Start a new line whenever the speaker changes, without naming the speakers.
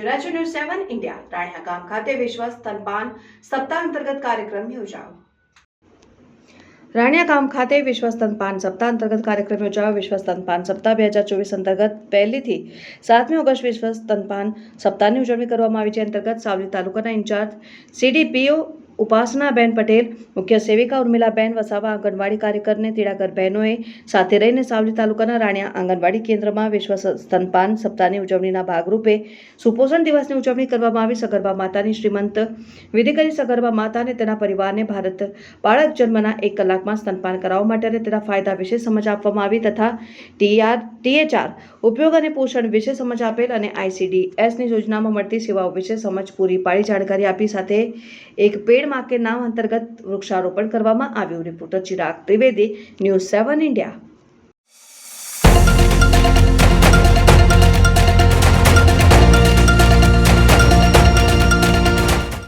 News seven India Rania ગામ ખાતે વિશ્વ સ્તનપાન સપ્તાહ અંતર્ગત કાર્યક્રમ યોજાયો રાણિયા ગામ ખાતે વિશ્વ સ્તનપાન સપ્તાહ અંતર્ગત કાર્યક્રમ યોજાયો વિશ્વ સ્તનપાન સપ્તાહ બે હજાર ચોવીસ અંતર્ગત પહેલીથી સાતમી ઓગસ્ટ વિશ્વ સ્તનપાન સપ્તાહની ઉજવણી કરવામાં આવી છે અંતર્ગત સાવલી તાલુકાના ઇન્ચાર્જ સીડીપીઓ ઉપાસનાબેન પટેલ, મુખ્ય સેવિકા ઉર્મિલાબેન વસાવા આંગણવાડી કાર્યકરને, તેડાગર બહેનોએ સાથે રહીને સાવલી તાલુકાના રાણીયા આંગણવાડી કેન્દ્રમાં વિશ્વ સ્તનપાન સપ્તાહની ઉજવણીના ભાગરૂપે સુપોષણ દિવસની ઉજવણી કરવામાં આવી. સગર્ભા માતાની શ્રીમંત વિધિ કરી સગર્ભા માતા અને તેના પરિવારને ભારત બાળક જન્મના એક કલાકમાં સ્તનપાન કરાવવા માટે અને તેના ફાયદા વિશે સમજ આપવામાં આવી તથા ટીઆર, ટીએચઆર ઉપયોગ અને પોષણ વિશે સમજ આપેલ અને આઈસીડીએસની યોજનામાં મળતી સેવાઓ વિશે સમજ પૂરી પાડી. જાણકારી આપી સાથે એક પેડ માં કે નામ અંતર્ગત વૃક્ષારોપણ કરવામાં આવ્યું. Reporter Chirag Trivedi news seven India.